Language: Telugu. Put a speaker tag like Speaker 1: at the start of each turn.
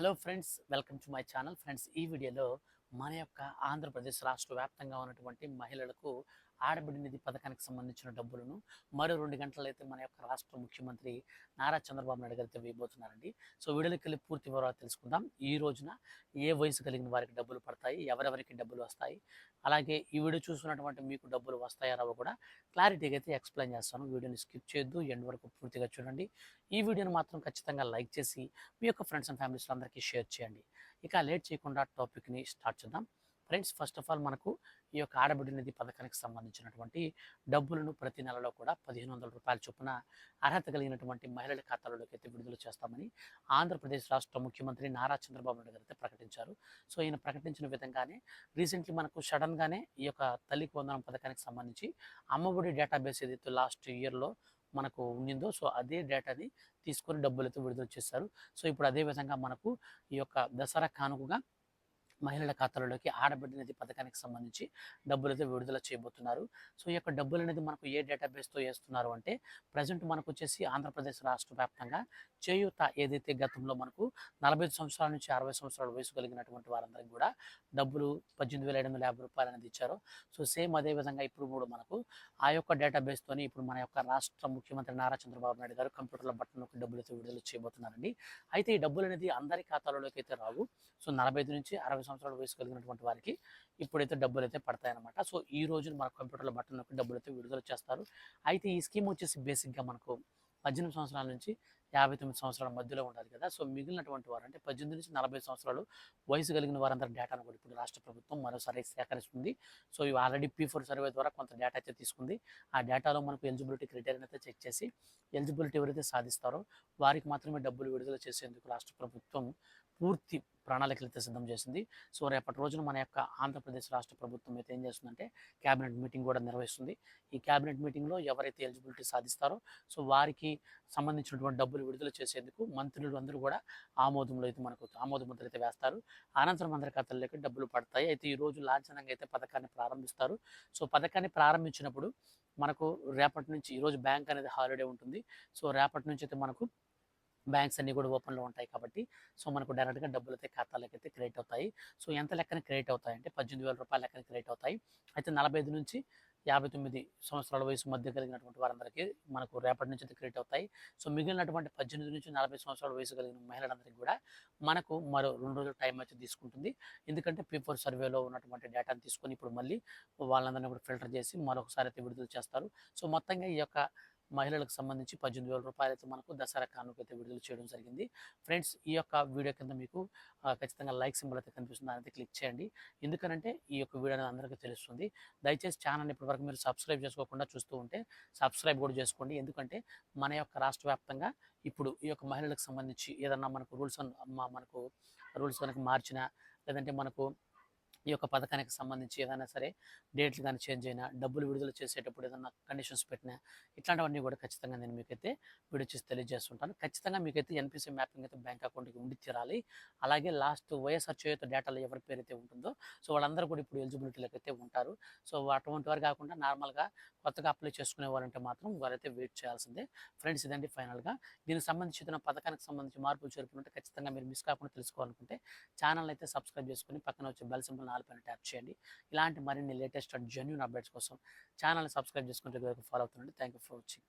Speaker 1: Hello friends welcome to my channel. Friends ఈ వీడియోలో మన యొక్క ఆంధ్రప్రదేశ్ రాష్ట్ర వ్యాప్తంగా ఉన్నటువంటి మహిళలకు ఆడబిడ్డ నిధి పథకానికి సంబంధించిన డబ్బులను మరో రెండు గంటలైతే మన యొక్క రాష్ట్ర ముఖ్యమంత్రి నారా చంద్రబాబు నాయుడు గారితో వేయబోతున్నారండి సో వీడియోకి వెళ్ళి పూర్తి వివరాలు తెలుసుకుందాం. ఈ రోజున ఏ వయసు కలిగిన వారికి డబ్బులు పడతాయి ఎవరెవరికి డబ్బులు వస్తాయి అలాగే ఈ వీడియో చూసుకున్నటువంటి మీకు డబ్బులు వస్తాయా రావో కూడా క్లారిటీగా అయితే ఎక్స్ప్లెయిన్ చేస్తాను. వీడియోని స్కిప్ చేయొద్దు ఎండ్ వరకు పూర్తిగా చూడండి. ఈ వీడియోని మాత్రం ఖచ్చితంగా లైక్ చేసి మీ యొక్క ఫ్రెండ్స్ అండ్ ఫ్యామిలీస్ అందరికీ షేర్ చేయండి. ఇక లేట్ చేయకుండా టాపిక్ని స్టార్ట్ చేద్దాం. ఫ్రెండ్స్ ఫస్ట్ ఆఫ్ ఆల్ మనకు ఈ యొక్క ఆడబిడ్డ నిధి పథకానికి సంబంధించినటువంటి డబ్బులను ప్రతి నెలలో కూడా పదిహేను వందల రూపాయల చొప్పున అర్హత కలిగినటువంటి మహిళల ఖాతాలలోకి అయితే విడుదల చేస్తామని ఆంధ్రప్రదేశ్ రాష్ట్ర ముఖ్యమంత్రి నారా చంద్రబాబు నాయుడు గారు అయితే ప్రకటించారు. సో ఈయన ప్రకటించిన విధంగానే రీసెంట్లీ మనకు సడన్గానే ఈ యొక్క తల్లికి వందనం పథకానికి సంబంధించి అమ్మఒడి డేటాబేస్ ఏదైతే లాస్ట్ ఇయర్లో మనకు ఉండిందో సో అదే డేటాని తీసుకొని డబ్బులతో విడుదల చేశారు. సో ఇప్పుడు అదే విధంగా మనకు ఈ యొక్క దసరా కానుకగా మహిళల ఖాతాలలోకి ఆడబిడ్డ నిధి పథకానికి సంబంధించి డబ్బులు అయితే విడుదల చేయబోతున్నారు. సో ఈ యొక్క డబ్బులు అనేది మనకు ఏ డేటాబేస్తో వేస్తున్నారు అంటే ప్రజెంట్ మనకు వచ్చేసి ఆంధ్రప్రదేశ్ రాష్ట్ర వ్యాప్తంగా చేయూత ఏదైతే గతంలో మనకు నలభై సంవత్సరాల నుంచి అరవై సంవత్సరాల వయసు కలిగినటువంటి వారందరికీ కూడా డబ్బులు పద్దెనిమిది వేల ఏడు వందల యాభై రూపాయలు అనేది ఇచ్చారు. సో సేమ్ అదే విధంగా ఇప్పుడు కూడా మనకు ఆ యొక్క డేటాబేస్తోని ఇప్పుడు మన యొక్క రాష్ట్ర ముఖ్యమంత్రి నారా చంద్రబాబు నాయుడు గారు కంప్యూటర్ల బట్టన్ నొక్కి డబ్బులు అయితే విడుదల చేయబోతున్నారండి. అయితే ఈ డబ్బులు అనేది అందరి ఖాతాలలోకి అయితే రావు. సో నలభై నుంచి అరవై సంవత్సరాల వయసు కలిగినటువంటి వారికి ఇప్పుడైతే డబ్బులు అయితే పడతాయన్నమాట. సో ఈ రోజు మన కంప్యూటర్ల బట్టన్ నొక్కి డబ్బులు అయితే విడుదల చేస్తారు. అయితే ఈ స్కీమ్ వచ్చేసి బేసిక్గా మనకు పద్దెనిమిది సంవత్సరాల నుంచి యాభై తొమ్మిది సంవత్సరాల మధ్యలో ఉండాలి కదా. సో మిగిలినటువంటి వారు అంటే పద్దెనిమిది నుంచి నలభై సంవత్సరాలు వయసు కలిగిన వారందరి డేటాను కూడా ఇప్పుడు రాష్ట్ర ప్రభుత్వం మరోసారి సేకరిస్తుంది. సో ఇవి ఆల్రెడీ పీ ఫోర్ సర్వే ద్వారా కొంత డేటా అయితే తీసుకుంది. ఆ డేటాలో మనకు ఎలిజిబిలిటీ క్రైటీరియన్ అయితే చెక్ చేసి ఎలిజిబిలిటీ ఎవరైతే సాధిస్తారో వారికి మాత్రమే డబ్బులు విడుదల చేసేందుకు రాష్ట్ర ప్రభుత్వం పూర్తి ప్రణాళికలు అయితే సిద్ధం చేసింది. సో రేపటి రోజున మన యొక్క ఆంధ్రప్రదేశ్ రాష్ట్ర ప్రభుత్వం అయితే ఏం చేస్తుందంటే క్యాబినెట్ మీటింగ్ కూడా నిర్వహిస్తుంది. ఈ క్యాబినెట్ మీటింగ్లో ఎవరైతే ఎలిజిబిలిటీ సాధిస్తారో సో వారికి సంబంధించినటువంటి డబ్బులు విడుదల చేసేందుకు మంత్రులు అందరూ కూడా ఆమోదంలో అయితే మనకు ఆమోద ముద్ర అయితే వేస్తారు. అనంతరం అందరి ఖాతాల్లోకి డబ్బులు పడతాయి. అయితే ఈ రోజు లాంఛనంగా అయితే పథకాన్ని ప్రారంభిస్తారు. సో పథకాన్ని ప్రారంభించినప్పుడు మనకు రేపటి నుంచి ఈరోజు బ్యాంక్ అనేది హాలిడే ఉంటుంది. సో రేపటి నుంచి అయితే మనకు బ్యాంక్స్ అన్నీ కూడా ఓపెన్లో ఉంటాయి కాబట్టి సో మనకు డైరెక్ట్గా డబ్బులు అయితే ఖాతాలకు అయితే క్రియేట్ అవుతాయి. సో ఎంత లెక్కన క్రియేట్ అవుతాయి అంటే పద్దెనిమిది వేల రూపాయల లెక్కన క్రియేట్ అవుతాయి. అయితే నలభై ఐదు నుంచి యాభై తొమ్మిది సంవత్సరాల వయసు మధ్య కలిగినటువంటి వారందరికీ మనకు రేపటి నుంచి అయితే క్రియేట్ అవుతాయి. సో మిగిలినటువంటి పద్దెనిమిది నుంచి నలభై సంవత్సరాల వయసు కలిగిన మహిళలందరికీ కూడా మనకు మరో రెండు రోజుల టైం అయితే తీసుకుంటుంది. ఎందుకంటే పీఫోర్ సర్వేలో ఉన్నటువంటి డేటాను తీసుకొని ఇప్పుడు మళ్ళీ వాళ్ళందరినీ కూడా ఫిల్టర్ చేసి మరొకసారి అయితే విడుదల చేస్తారు. సో మొత్తంగా ఈ యొక్క మహిళలకు సంబంధించి పద్దెనిమిది వేల రూపాయలైతే మనకు దసరా కానుక అయితే విడుదల చేయడం జరిగింది. ఫ్రెండ్స్ ఈ యొక్క వీడియో కింద మీకు ఖచ్చితంగా లైక్ సింబల్ అయితే కనిపిస్తుంది. దాని క్లిక్ చేయండి. ఎందుకనంటే ఈ యొక్క వీడియో అనేది అందరికీ తెలుస్తుంది. దయచేసి ఛానల్ని ఇప్పటివరకు మీరు సబ్స్క్రైబ్ చేసుకోకుండా చూస్తూ ఉంటే సబ్స్క్రైబ్ కూడా చేసుకోండి. ఎందుకంటే మన యొక్క రాష్ట్ర వ్యాప్తంగా ఇప్పుడు ఈ యొక్క మహిళలకు సంబంధించి ఏదన్నా మనకు రూల్స్ మనకు రూల్స్ కనుక మార్చినా లేదంటే మనకు ఈ యొక్క పథకానికి సంబంధించి ఏదైనా సరే డేట్లు కానీ చేంజ్ అయినా డబ్బులు విడుదల చేసేటప్పుడు ఏదైనా కండిషన్స్ పెట్టినా ఇట్లాంటివన్నీ కూడా ఖచ్చితంగా నేను మీకైతే వీడియో చేసి తెలియజేస్తుంటాను. ఖచ్చితంగా మీకైతే ఎన్పిసి మ్యాపింగ్ అయితే బ్యాంక్ అకౌంట్కి ఉండి తీరాలి. అలాగే లాస్ట్ వైఎస్ఆర్ చేయుత డేటాలో ఎవరి పేరు అయితే ఉంటుందో సో వాళ్ళందరూ కూడా ఇప్పుడు ఎలిజిబిలిటీలకు అయితే ఉంటారు. సో అటువంటి వారు కాకుండా నార్మల్గా కొత్తగా అప్లై చేసుకునే వారంటే మాత్రం వారైతే వెయిట్ చేయాల్సిందే. ఫ్రెండ్స్ ఇదండి ఫైనల్గా దీనికి సంబంధించి పథకానికి సంబంధించి మార్పులు చేర్పులు ఖచ్చితంగా మీరు మిస్ కాకుండా తెలుసుకోవాలనుకుంటే ఛానల్ అయితే సబ్స్క్రైబ్ చేసుకుని పక్కన వచ్చే బెల్ సింబల్ నాలుగు పైన ట్యాప్ చేయండి. ఇలాంటి మరిన్ని లేటెస్ట్ అండ్ జెన్యున్ అప్డేట్స్ కోసం ఛానల్ని సబ్స్క్రైబ్ చేసుకుంటే follow అవుతుండండి. Thank you for watching